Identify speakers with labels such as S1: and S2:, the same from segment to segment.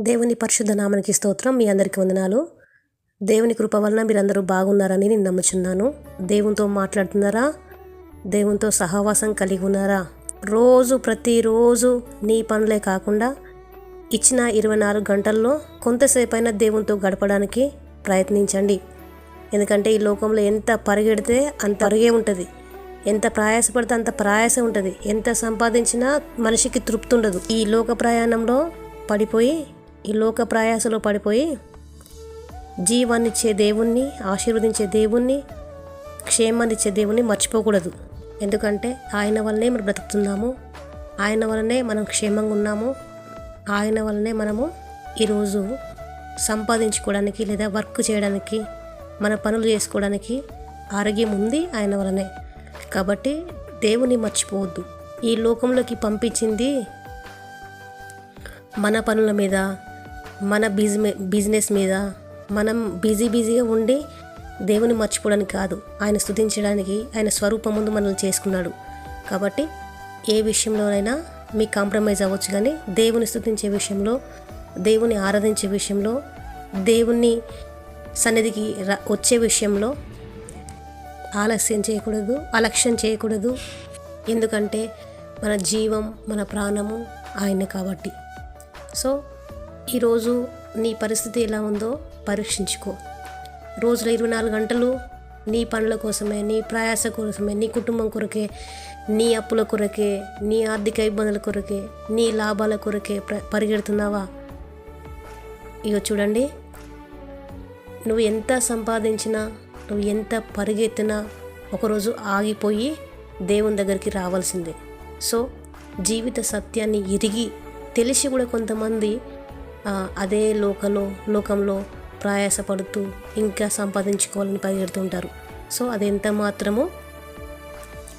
S1: దేవుని పరిశుద్ధ నామానికి స్తోత్రం. మీ అందరికీ వందనాలు. దేవుని కృప వలన మీరందరూ బాగున్నారని నేను నమ్ముచున్నాను. దేవునితో మాట్లాడుతున్నారా? దేవునితో సహవాసం కలిగి ఉన్నారా? రోజు ప్రతిరోజు నీ పనులే కాకుండా ఇచ్చిన ఇరవై నాలుగు గంటల్లో కొంతసేపైనా దేవునితో గడపడానికి ప్రయత్నించండి. ఎందుకంటే ఈ లోకంలో ఎంత పరిగెడితే అంత పరిగే ఉంటుంది. ఎంత ప్రయాసపడితే అంత ప్రయాస ఉంటుంది. ఎంత సంపాదించినా మనిషికి తృప్తి ఉండదు. ఈ లోక ప్రయాణంలో పడిపోయి ఈ లోక ప్రయాసలో పడిపోయి జీవాన్నిచ్చే దేవుణ్ణి ఆశీర్వదించే దేవుణ్ణి క్షేమాన్నిచ్చే దేవుణ్ణి మర్చిపోకూడదు. ఎందుకంటే ఆయన వల్లనే మనం బ్రతుకుతున్నాము. ఆయన వల్లనే మనం క్షేమంగా ఉన్నాము. ఆయన వల్లనే మనము ఈరోజు సంపాదించుకోవడానికి లేదా వర్క్ చేయడానికి మన పనులు చేసుకోవడానికి ఆరోగ్యం ఉంది ఆయన వలనే కాబట్టి దేవుని మర్చిపోవద్దు. ఈ లోకంలోకి పంపించింది మన పనుల మీద మన బిజినె బిజినెస్ మీద మనం బిజీ బిజీగా ఉండి దేవుని మర్చిపోవడానికి కాదు ఆయన స్థుతించడానికి ఆయన స్వరూపం ముందు మనల్ని చేసుకున్నాడు. కాబట్టి ఏ విషయంలోనైనా మీ కాంప్రమైజ్ అవ్వచ్చు కానీ దేవుని స్థుతించే విషయంలో దేవుని ఆరాధించే విషయంలో దేవుని సన్నిధికి వచ్చే విషయంలో ఆలస్యం చేయకూడదు అలక్ష్యం చేయకూడదు. ఎందుకంటే మన జీవం మన ప్రాణము ఆయన కాబట్టి. సో ఈరోజు నీ పరిస్థితి ఎలా ఉందో పరీక్షించుకో. రోజులో ఇరవై నాలుగు గంటలు నీ పనుల కోసమే నీ ప్రయాస కోసమే నీ కుటుంబం కొరకే నీ అప్పుల కొరకే నీ ఆర్థిక ఇబ్బందుల కొరకే నీ లాభాల కొరకే ప్ర పరిగెడుతున్నావా? ఇక చూడండి. నువ్వు ఎంత సంపాదించినా నువ్వు ఎంత పరిగెత్తినా ఒకరోజు ఆగిపోయి దేవుని దగ్గరికి రావాల్సిందే. సో జీవిత సత్యాన్ని ఇరిగి తెలిసి కూడా కొంతమంది అదే లోకలో లోకంలో ప్రయాసపడుతూ ఇంకా సంపాదించుకోవాలని పరిగెడుతుంటారు. సో అది ఎంత మాత్రము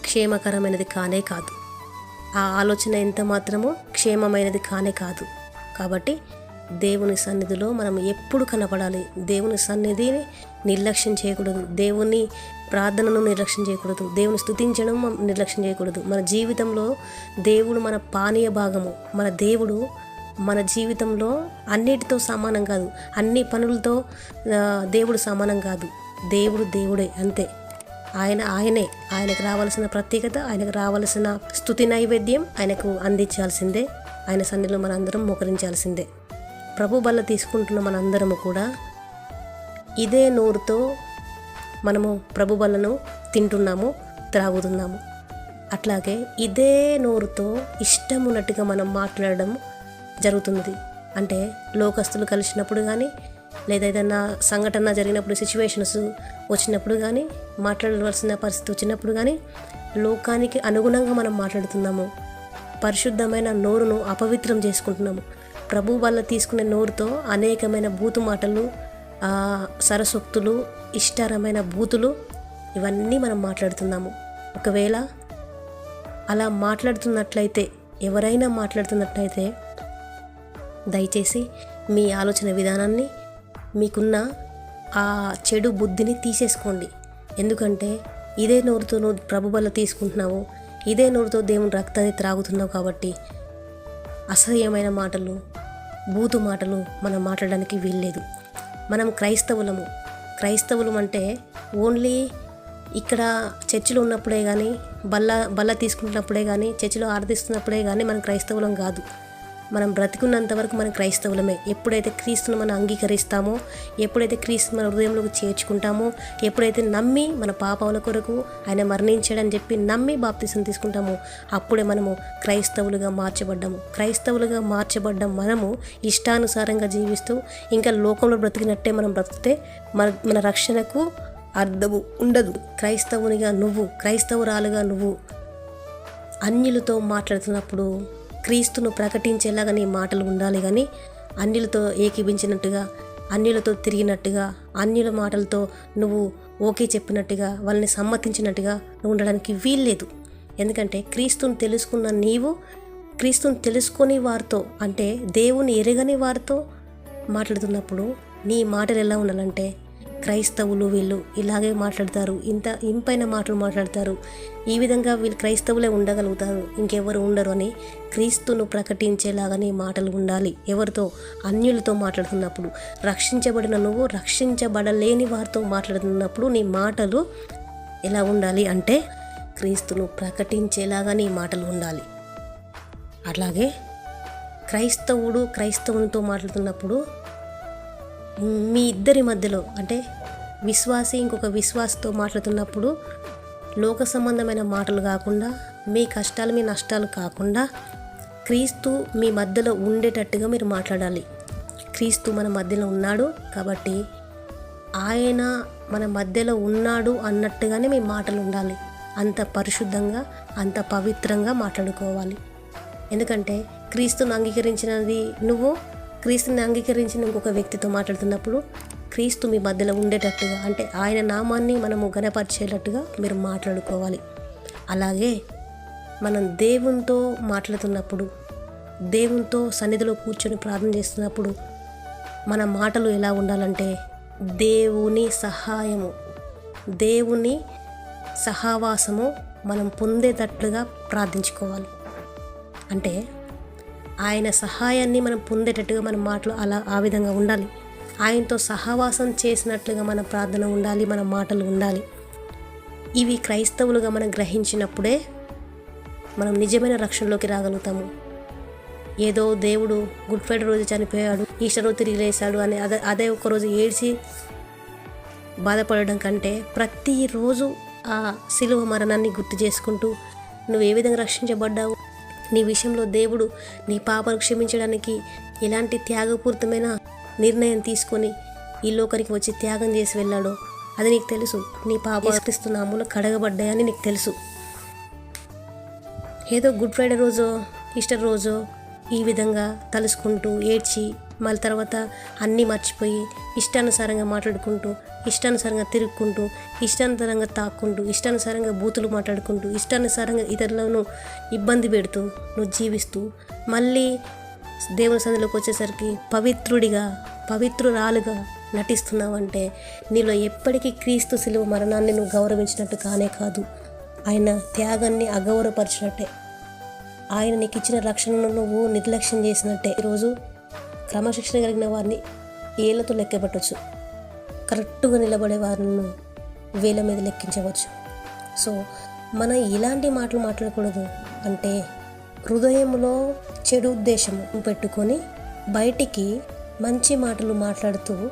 S1: క్షేమకరమైనది కానే కాదు. ఆ ఆలోచన ఎంత మాత్రము క్షేమమైనది కానే కాదు. కాబట్టి దేవుని సన్నిధిలో మనం ఎప్పుడు కనపడాలి. దేవుని సన్నిధిని నిర్లక్ష్యం చేయకూడదు. దేవుని ప్రార్థనను నిర్లక్ష్యం చేయకూడదు. దేవుని స్థుతించడం నిర్లక్ష్యం చేయకూడదు. మన జీవితంలో దేవుడు మన పానీయ భాగము. మన దేవుడు మన జీవితంలో అన్నిటితో సమానం కాదు. అన్ని పనులతో దేవుడు సమానం కాదు. దేవుడు దేవుడే అంతే. ఆయన ఆయనే. ఆయనకు రావాల్సిన ప్రత్యేకత ఆయనకు రావాల్సిన స్థుతి నైవేద్యం ఆయనకు అందించాల్సిందే. ఆయన సన్నిధిలో మనందరం మోకరించాల్సిందే. ప్రభు బల్ల తీసుకుంటున్న మనందరము కూడా ఇదే నోరుతో మనము ప్రభు బలను తింటున్నాము త్రాగుతున్నాము. అట్లాగే ఇదే నోరుతో ఇష్టం ఉన్నట్టుగా మనం మాట్లాడడం జరుగుతుంది. అంటే లోకస్తులు కలిసినప్పుడు కానీ లేదా ఏదైనా సంఘటన జరిగినప్పుడు సిచ్యువేషన్స్ వచ్చినప్పుడు కానీ మాట్లాడవలసిన పరిస్థితి వచ్చినప్పుడు కానీ లోకానికి అనుగుణంగా మనం మాట్లాడుతున్నాము. పరిశుద్ధమైన నోరును అపవిత్రం చేసుకుంటున్నాము. ప్రభు వల్ల తీసుకునే నోరుతో అనేకమైన బూతు మాటలు ఆ, సరసొక్తులు ఇష్టరమైన బూతులు ఇవన్నీ మనం మాట్లాడుతున్నాము. ఒకవేళ అలా మాట్లాడుతున్నట్లయితే ఎవరైనా మాట్లాడుతున్నట్లయితే దయచేసి మీ ఆలోచన విధానాన్ని మీకున్న ఆ చెడు బుద్ధిని తీసేసుకోండి. ఎందుకంటే ఇదే నోరుతో నువ్వు ప్రభు తీసుకుంటున్నావు ఇదే నోరుతో దేవుని రక్తాన్ని త్రాగుతున్నావు కాబట్టి అసహ్యమైన మాటలు బూతు మాటలు మనం మాట్లాడడానికి వీల్లేదు. మనం క్రైస్తవులము. క్రైస్తవులం అంటే ఓన్లీ ఇక్కడ చర్చిలో ఉన్నప్పుడే కానీ బల్ల బల్ల తీసుకుంటున్నప్పుడే కానీ చర్చిలో ఆరాధిస్తున్నప్పుడే కానీ మనం క్రైస్తవులం కాదు. మనం బ్రతికున్నంత వరకు మనం క్రైస్తవులమే. ఎప్పుడైతే క్రీస్తును మనం అంగీకరిస్తామో ఎప్పుడైతే క్రీస్తు మన హృదయంలోకి చేర్చుకుంటామో ఎప్పుడైతే నమ్మి మన పాపాల కొరకు ఆయన మరణించాడని చెప్పి నమ్మి బాప్తిసం తీసుకుంటామో అప్పుడే మనము క్రైస్తవులుగా మార్చబడ్డాము. క్రైస్తవులుగా మార్చబడ్డం మనము ఇష్టానుసారంగా జీవిస్తూ ఇంకా లోకంలో బ్రతికినట్టే మనం బ్రతికితే మన మన రక్షణకు అర్థము ఉండదు. క్రైస్తవునిగా నువ్వు క్రైస్తవురాలుగా నువ్వు అన్యులతో మాట్లాడుతున్నప్పుడు క్రీస్తును ప్రకటించేలాగా నీ మాటలు ఉండాలి కానీ అన్యులతో ఏకీభించినట్టుగా అన్యులతో తిరిగినట్టుగా అన్యుల మాటలతో నువ్వు ఓకే చెప్పినట్టుగా వాళ్ళని సమ్మతించినట్టుగా నువ్వు ఉండడానికి వీల్లేదు. ఎందుకంటే క్రీస్తుని తెలుసుకున్న నీవు క్రీస్తుని తెలుసుకొని వారితో అంటే దేవుని ఎరగని వారితో మాట్లాడుతున్నప్పుడు నీ మాటలు ఎలా ఉండాలంటే క్రైస్తవులు వీళ్ళు ఇలాగే మాట్లాడతారు. ఇంత ఇంపైన మాటలు మాట్లాడతారు. ఈ విధంగా వీళ్ళు క్రైస్తవులే ఉండగలుగుతారు. ఇంకెవరు ఉండరు అని క్రీస్తును ప్రకటించేలాగానే మాటలు ఉండాలి. ఎవరితో? అన్యులతో మాట్లాడుతున్నప్పుడు. రక్షించబడిన నువ్వు రక్షించబడలేని వారితో మాట్లాడుతున్నప్పుడు నీ మాటలు ఎలా ఉండాలి అంటే క్రీస్తును ప్రకటించేలాగా నీ మాటలు ఉండాలి. అట్లాగే క్రైస్తవుడు క్రైస్తవునితో మాట్లాడుతున్నప్పుడు మీ ఇద్దరి మధ్యలో అంటే విశ్వాసి ఇంకొక విశ్వాసతో మాట్లాడుతున్నప్పుడు లోక సంబంధమైన మాటలు కాకుండా మీ కష్టాలు మీ నష్టాలు కాకుండా క్రీస్తు మీ మధ్యలో ఉండేటట్టుగా మీరు మాట్లాడాలి. క్రీస్తు మన మధ్యలో ఉన్నాడు కాబట్టి ఆయన మన మధ్యలో ఉన్నాడు అన్నట్టుగానే మీ మాటలు ఉండాలి. అంత పరిశుద్ధంగా అంత పవిత్రంగా మాట్లాడుకోవాలి. ఎందుకంటే క్రీస్తును అంగీకరించినది నువ్వు క్రీస్తుని అంగీకరించిన ఇంకొక వ్యక్తితో మాట్లాడుతున్నప్పుడు క్రీస్తు మీ మధ్యలో ఉండేటట్టుగా అంటే ఆయన నామాన్ని మనము గణపరిచేటట్టుగా మీరు మాట్లాడుకోవాలి. అలాగే మనం దేవునితో మాట్లాడుతున్నప్పుడు దేవునితో సన్నిధిలో కూర్చొని ప్రార్థన చేస్తున్నప్పుడు మన మాటలు ఎలా ఉండాలంటే దేవుని సహాయము దేవుని సహవాసము మనం పొందేటట్లుగా ప్రార్థించుకోవాలి. అంటే ఆయన సహాయాన్ని మనం పొందేటట్టుగా మన మాటలు అలా ఆ విధంగా ఉండాలి. ఆయనతో సహవాసం చేసినట్లుగా మన ప్రార్థన ఉండాలి మన మాటలు ఉండాలి. ఇవి క్రైస్తవులుగా మనం గ్రహించినప్పుడే మనం నిజమైన రక్షణలోకి రాగలుగుతాము. ఏదో దేవుడు గుడ్ ఫ్రైడే రోజు చనిపోయాడు ఈస్టర్ రోజు తిరిగి లేశాడు అని అదే అదే ఒకరోజు ఏడ్చి బాధపడడం కంటే ప్రతిరోజు ఆ శిలువ మరణాన్ని గుర్తు చేసుకుంటూ నువ్వు ఏ విధంగా రక్షించబడ్డావు నీ విషయంలో దేవుడు నీ పాపను క్షమించడానికి ఎలాంటి త్యాగపూరితమైన నిర్ణయం తీసుకొని ఈ లోకానికి వచ్చి త్యాగం చేసి వెళ్ళాడో అది నీకు తెలుసు. నీ పాప క్రీస్తునాములు కడగబడ్డాయని నీకు తెలుసు. ఏదో గుడ్ ఫ్రైడే రోజో ఈస్టర్ రోజో ఈ విధంగా తలుసుకుంటూ ఏడ్చి మళ్ళీ తర్వాత అన్నీ మర్చిపోయి ఇష్టానుసారంగా మాట్లాడుకుంటూ ఇష్టానుసారంగా తిరుక్కుంటూ ఇష్టానుసారంగా తాక్కుంటూ ఇష్టానుసారంగా బూతులు మాట్లాడుకుంటూ ఇష్టానుసారంగా ఇతరులను ఇబ్బంది పెడుతూ నువ్వు జీవిస్తూ మళ్ళీ దేవుని సందులోకి వచ్చేసరికి పవిత్రుడిగా పవిత్రురాలుగా నటిస్తున్నావంటే నీలో ఎప్పటికీ క్రీస్తు శిలువ మరణాన్ని నువ్వు గౌరవించినట్టు కానే కాదు. ఆయన త్యాగాన్ని అగౌరవపరిచినట్టే. ఆయన నీకు ఇచ్చిన రక్షణను నువ్వు నిర్లక్ష్యం చేసినట్టే. ఈరోజు క్రమశిక్షణ కలిగిన వారిని ఏళ్ళతో లెక్కపెట్టవచ్చు కరెక్ట్గా నిలబడే వారిని వేల మీద లెక్కించవచ్చు. సో మనం ఇలాంటి మాటలు మాట్లాడకూడదు. అంటే హృదయంలో చెడు ఉద్దేశం పెట్టుకొని బయటికి మంచి మాటలు మాట్లాడుతూ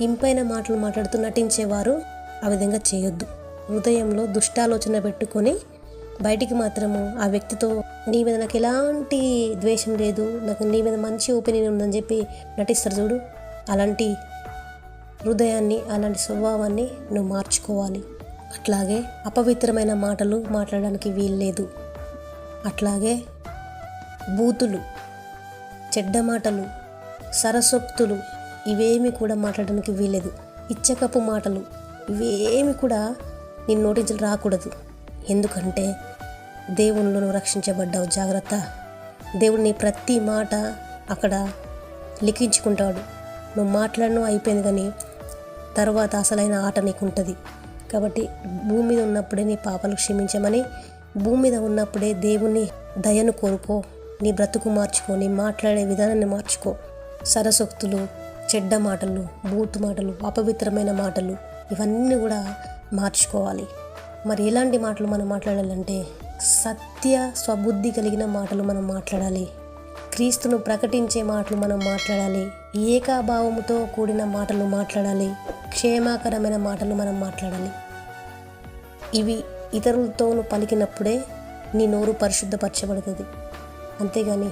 S1: ఇంపైన మాటలు మాట్లాడుతూ నటించేవారు ఆ విధంగా చేయొద్దు. హృదయంలో దుష్టాలోచన పెట్టుకొని బయటికి మాత్రము ఆ వ్యక్తితో నీ మీద నాకు ఎలాంటి ద్వేషం లేదు. నాకు నీ మీద మంచి ఒపీనియన్ ఉందని చెప్పి నటిస్తారు చూడు. అలాంటి హృదయాన్ని అలాంటి స్వభావాన్ని నువ్వు మార్చుకోవాలి. అట్లాగే అపవిత్రమైన మాటలు మాట్లాడడానికి వీల్లేదు అట్లాగే బూతులు చెడ్డ మాటలు సరసొక్తులు ఇవేమి కూడా మాట్లాడడానికి వీలేదు ఇచ్చకపు మాటలు ఇవేమి కూడా నేను నోటించలు రాకూడదు. ఎందుకంటే దేవునిలో నువ్వు రక్షించబడ్డావు జాగ్రత్త. దేవుడు నీ ప్రతి మాట అక్కడ లిఖించుకుంటాడు. నువ్వు మాట్లాడను అయిపోయింది కానీ తర్వాత అసలైన ఆట నీకు ఉంటుంది కాబట్టి భూమి మీద ఉన్నప్పుడే నీ పాపలు క్షమించమని భూమి మీద ఉన్నప్పుడే దేవుని దయను కోరుకో నీ బ్రతుకు మార్చుకో నీ మాట్లాడే విధానాన్ని మార్చుకో. సరసొక్తులు చెడ్డ మాటలు బూతు మాటలు అపవిత్రమైన మాటలు ఇవన్నీ కూడా మార్చుకోవాలి. మరి ఎలాంటి మాటలు మనం మాట్లాడాలంటే సత్య స్వబుద్ధి కలిగిన మాటలు మనం మాట్లాడాలి. క్రీస్తును ప్రకటించే మాటలు మనం మాట్లాడాలి. ఏకాభావముతో కూడిన మాటలు మాట్లాడాలి. క్షేమాకరమైన మాటలు మనం మాట్లాడాలి. ఇవి ఇతరులతోనూ పలికినప్పుడే నీ నోరు పరిశుద్ధపరచబడుతుంది. అంతేగాని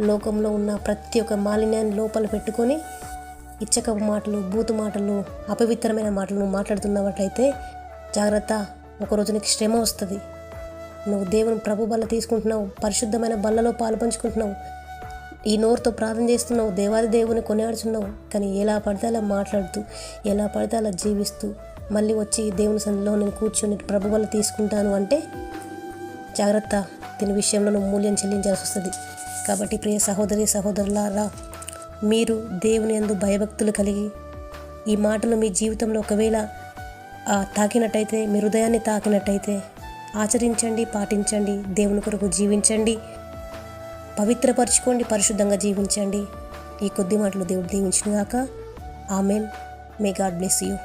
S1: లోకంలో ఉన్న ప్రతి ఒక్క మాలిన్యాన్ని లోపల పెట్టుకొని ఇచ్చకపు మాటలు బూతు మాటలు అపవిత్రమైన మాటలు మాట్లాడుతున్నట్టయితే జాగ్రత్త ఒకరోజు నీకు శ్రమ వస్తుంది. నువ్వు దేవుని ప్రభు బల్ల తీసుకుంటున్నావు పరిశుద్ధమైన బల్లలో పాలు పంచుకుంటున్నావు. ఈ నోరుతో ప్రార్థన చేస్తున్నావు దేవాది దేవుని కొనియాడుచున్నావు. కానీ ఎలా పడితే అలా మాట్లాడుతూ ఎలా పడితే అలా జీవిస్తూ మళ్ళీ వచ్చి దేవుని సన్నిలో నేను కూర్చొని ప్రభు వల్ల తీసుకుంటాను అంటే జాగ్రత్త దీని విషయంలో నువ్వు మూల్యం చెల్లించాల్సి వస్తుంది. కాబట్టి ప్రియ సహోదరి సహోదరులారా మీరు దేవుని ఎందు భయభక్తులు కలిగి ఈ మాటలు మీ జీవితంలో ఒకవేళ తాకినట్టయితే మీ హృదయాన్ని తాకినట్టయితే ఆచరించండి పాటించండి దేవుని కొరకు జీవించండి పవిత్రపరచుకోండి పరిశుద్ధంగా జీవించండి. ఈ కొద్ది మాటలు దేవుడు దీవించినగాక. Amen. May God bless you